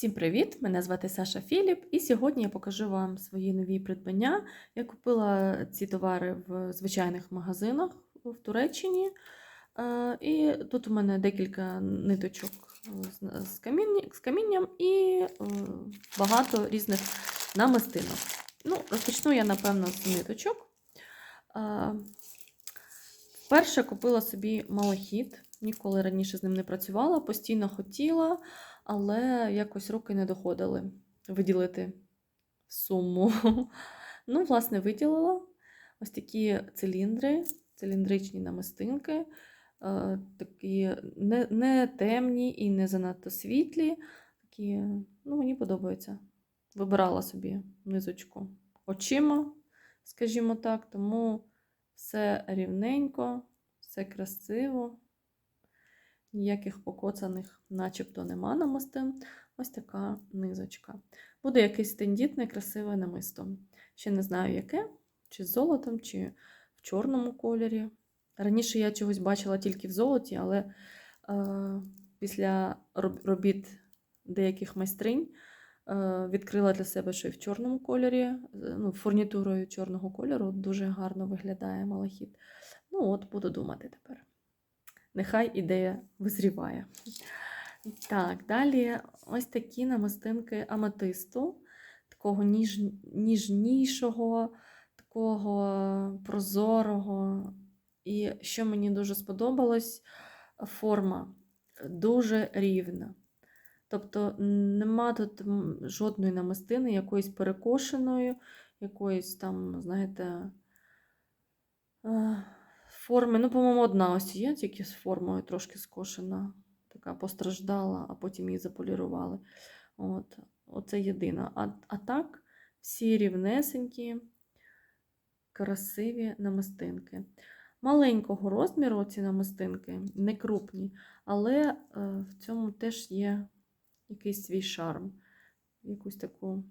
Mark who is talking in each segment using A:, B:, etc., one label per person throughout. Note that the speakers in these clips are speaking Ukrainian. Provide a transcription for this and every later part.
A: Всім привіт! Мене звати Саша Філіп, і сьогодні я покажу вам свої нові придбання. Я купила ці товари в звичайних магазинах в Туреччині. Е, І тут у мене декілька ниточок з- з, каміння, з камінням і е, багато різних намистинок. Ну, розпочну я, напевно, з ниточок. Е, Перше купила собі малахіт. Ніколи раніше з ним не працювала, постійно хотіла, але якось руки не доходили виділити суму. Ну, власне, виділила ось такі циліндри, циліндричні намистинки, е, такі не, не темні і не занадто світлі. Такі, ну, мені подобається. Вибирала собі низочку очима, скажімо так, тому все рівненько, все красиво. Ніяких покоцаних, начебто, нема намистин. Ось така низочка. Буде якесь тендітне, красиве намисто. Ще не знаю, яке, чи з золотом, чи в чорному кольорі. Раніше я чогось бачила тільки в золоті, але е, після робіт деяких майстринь е, відкрила для себе, що і в чорному кольорі, ну, фурнітурою чорного кольору дуже гарно виглядає малахіт. Ну, от буду думати тепер. Нехай ідея визріває. Так, далі ось такі намистинки аметисту, такого ніж, ніжнішого, такого прозорого. І що мені дуже сподобалось, форма дуже рівна. Тобто нема тут жодної намистини, якоїсь перекошеної, якоїсь там, знаєте, е, форми. Ну, по-моєму, одна ось є, тільки з формою трошки скошена, така постраждала, а потім її заполірували. От, Оце єдина. А, а так, всі рівнесенькі, красиві намистинки. Маленького розміру ці намистинки, не крупні, але е, в цьому теж є якийсь свій шарм, якусь таку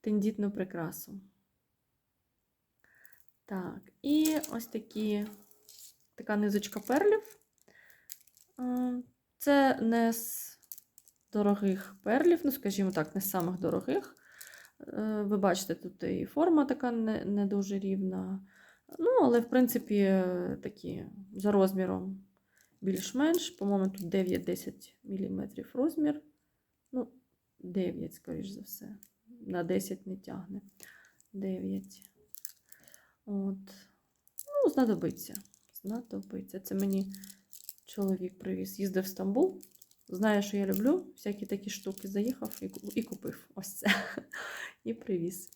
A: тендітну прикрасу. Так, і ось такі, така низочка перлів. Це не з дорогих перлів, ну, скажімо так, не з самих дорогих. Е, Ви бачите, тут і форма така не, не дуже рівна. Ну, але, в принципі, такі за розміром більш-менш. По-моєму, тут 9-10 мм розмір. Ну, 9, скоріш за все. На 10 не тягне. 9. От. Ну, знадобиться. Знадобиться. Це мені чоловік привіз. Їздив в Стамбул. Знає, що я люблю. Всякі такі штуки заїхав і, купив. Ось це. І привіз.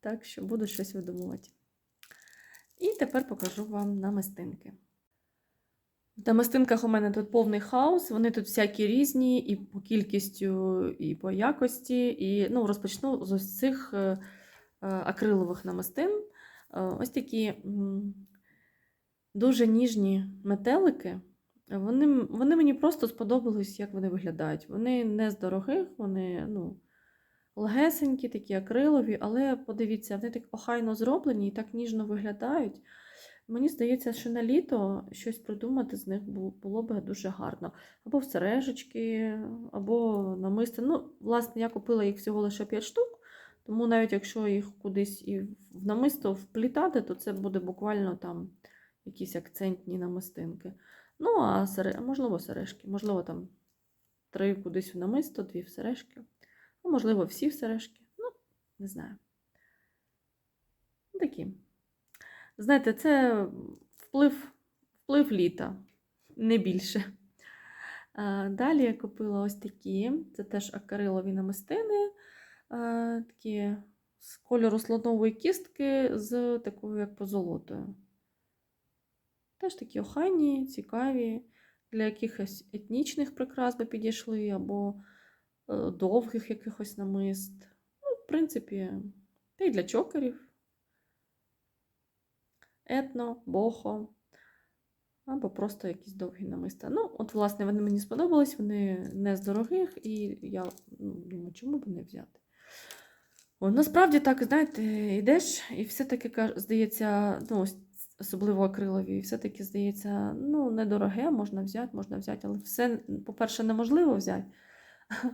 A: Так що буду щось видумувати. І тепер покажу вам намистинки. В намистинках у мене тут повний хаос, вони тут всякі різні, і по кількістю, і по якості. І ну, розпочну з ось цих е, е, акрилових намистин. Е, Ось такі дуже ніжні метелики. Вони, вони мені просто сподобались, як вони виглядають. Вони не з дорогих, вони ну, легесенькі, такі акрилові, але подивіться, вони так охайно зроблені і так ніжно виглядають. Мені здається, що на літо щось придумати з них було б дуже гарно. Або в сережечки, або намисти. Ну, власне, я купила їх всього лише 5 штук, тому навіть якщо їх кудись і в намисто вплітати, то це буде буквально там якісь акцентні намистинки. Ну, а сере... можливо, сережки, можливо, там три кудись в намисто, дві в сережки. А можливо, всі в сережки. Ну, не знаю. Ну, Такі. Знаєте, це вплив, вплив літа, не більше. Далі я купила ось такі. Це теж акарилові намистини, такі з кольору слонової кістки з такою як позолотою. Теж такі охайні, цікаві, для якихось етнічних прикрас би підійшли, або е, довгих якихось намист. Ну, в принципі, та й для чокерів. Етно, бохо, або просто якісь довгі намиста. Ну, от, власне, вони мені сподобались, вони не з дорогих, і я ну, думаю, чому б не взяти. О, насправді так, знаєте, йдеш, і все-таки здається, ну, ось особливо акрилові, і все-таки здається, ну, недороге, можна взяти, можна взяти, але все, по-перше, неможливо взяти.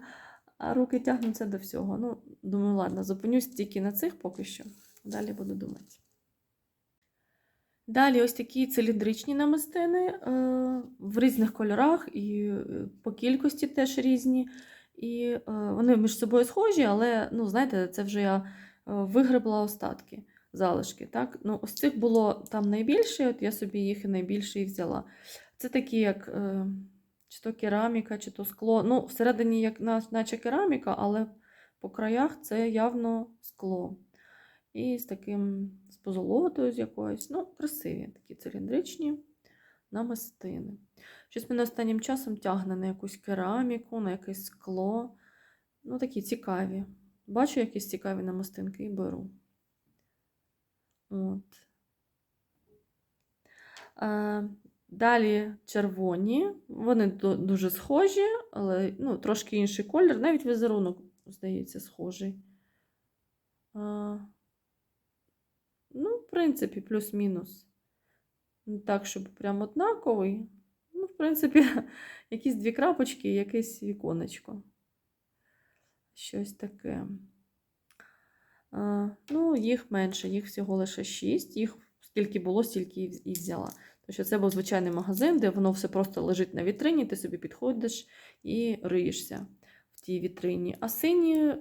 A: а руки тягнуться до всього. Ну, думаю, ладно, зупинюсь тільки на цих поки що. Далі буду думати. Далі ось такі циліндричні намистини е, в різних кольорах і е, по кількості теж різні. І е, вони між собою схожі, але, ну, знаєте, це вже я вигребла остатки, залишки. Так? Ну, ось цих було там найбільше, от я собі їх і найбільше і взяла. Це такі, як е, чи то кераміка, чи то скло. Ну, всередині, як наче кераміка, але по краях це явно скло. І з таким з позолотою з якоюсь. Ну, красиві такі циліндричні намистини. Щось мене останнім часом тягне на якусь кераміку, на якесь скло. Ну, такі цікаві. Бачу якісь цікаві намистинки і беру. От. Е, далі червоні. Вони дуже схожі, але ну, трошки інший колір. Навіть візерунок, здається, схожий. Е, ну, в принципі, плюс-мінус. Не так, щоб прям однаковий. Ну, в принципі, якісь дві крапочки і якесь віконечко. Щось таке. Ну, їх менше, їх всього лише 6. Їх скільки було, стільки і взяла. Тому що це був звичайний магазин, де воно все просто лежить на вітрині, ти собі підходиш і риєшся в тій вітрині. А сині, е,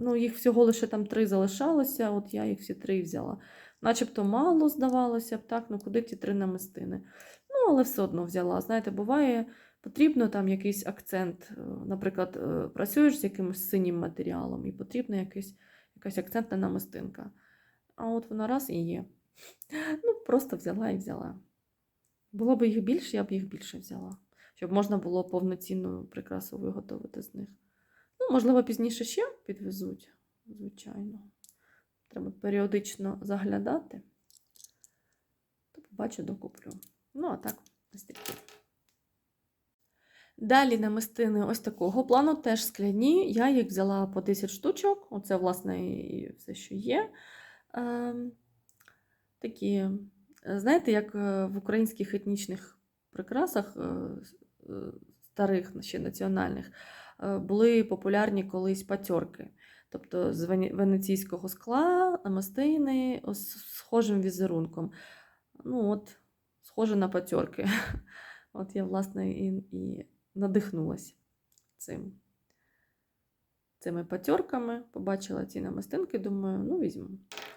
A: ну, їх всього лише там три залишалося, от я їх всі три взяла. Начебто мало здавалося б, так, ну куди ті три намистини. Ну, але все одно взяла. Знаєте, буває, потрібно там якийсь акцент. е, Наприклад, е, працюєш з якимось синім матеріалом, і потрібна якийсь, якась акцентна намистинка. А от вона раз і є. Ну, просто взяла і взяла. Було б їх більше, я б їх більше взяла, щоб можна було повноцінну прикрасу виготовити з них. Ну, можливо, пізніше ще підвезуть, звичайно. Треба періодично заглядати. То побачу, докуплю. Ну, а так, ось. Далі намистини ось такого плану, теж скляні. Я їх взяла по 10 штучок. Оце, власне, і все, що є. Ем, такі, е, знаєте, як е, в українських етнічних прикрасах е, старих ще національних були популярні колись патьорки. Тобто з венеційського скла, намистини з схожим візерунком. Ну, от, схоже на патьорки. От я, власне, і, і надихнулася цим. Цими патьорками. Побачила ці намистинки, думаю, ну візьму.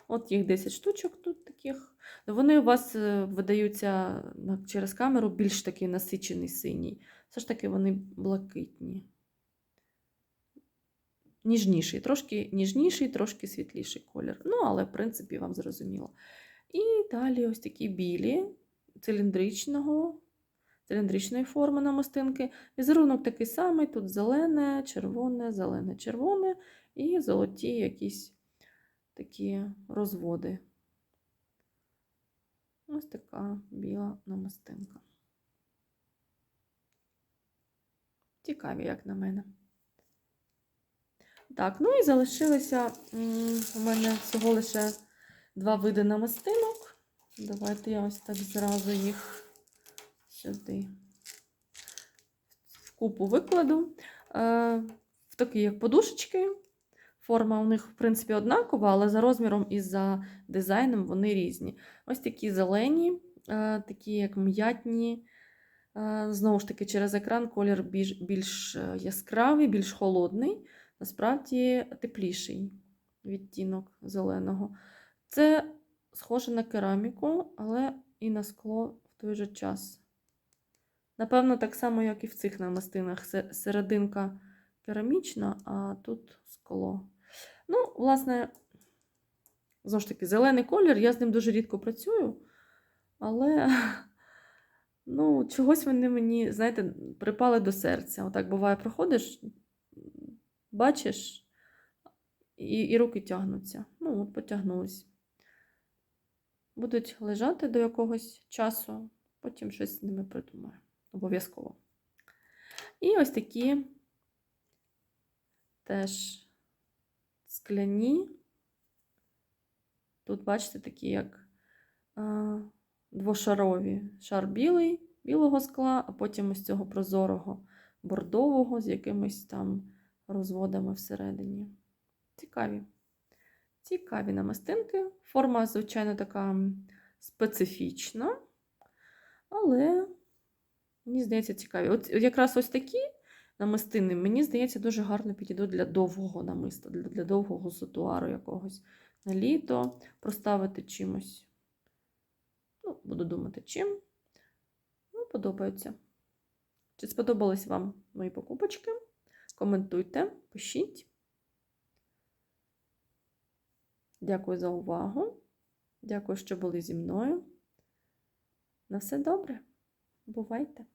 A: От їх 10 штучок тут таких. Вони у вас е, видаються через камеру більш такий насичений синій. Все ж таки вони блакитні. Ніжніший, трошки ніжніший, трошки світліший колір. Ну, але, в принципі, вам зрозуміло. І далі ось такі білі, циліндричного, циліндричної форми намистинки. Візерунок такий самий: тут зелене, червоне, зелене, червоне і золоті якісь такі розводи. Ось така біла намистинка. Цікаві, як на мене. Так, ну і залишилося м, у мене всього лише два види намистинок. Давайте я ось так зразу їх сюди в купу викладу. Е, в такі як подушечки. Форма у них, в принципі, однакова, але за розміром і за дизайном вони різні. Ось такі зелені, е, такі як м'ятні. Е, Знову ж таки, через екран колір більш, більш яскравий, більш холодний, насправді тепліший відтінок зеленого. Це схоже на кераміку, але і на скло в той же час. Напевно, так само, як і в цих намистинах. Серединка керамічна, а тут скло. Ну, власне, знову ж таки, зелений колір, я з ним дуже рідко працюю, але ну, чогось вони мені, знаєте, припали до серця. Отак буває, проходиш, бачиш, і, і руки тягнуться. Ну, от потягнулись. Будуть лежати до якогось часу, потім щось з ними придумаю. Обов'язково. І ось такі теж скляні. Тут, бачите, такі як двошарові. Шар білий, білого скла, а потім ось цього прозорого бордового з якимись там розводами всередині. Цікаві. Цікаві намистинки. Форма, звичайно, така специфічна, але мені здається, цікаві. От якраз ось такі намистини, мені здається, дуже гарно підійдуть для довгого намиста, для, для довгого сутуару якогось на літо, проставити чимось. Ну, буду думати, чим. Ну, подобаються. Чи сподобались вам мої покупочки? Коментуйте, пишіть. Дякую за увагу. Дякую, що були зі мною. На все добре. Бувайте!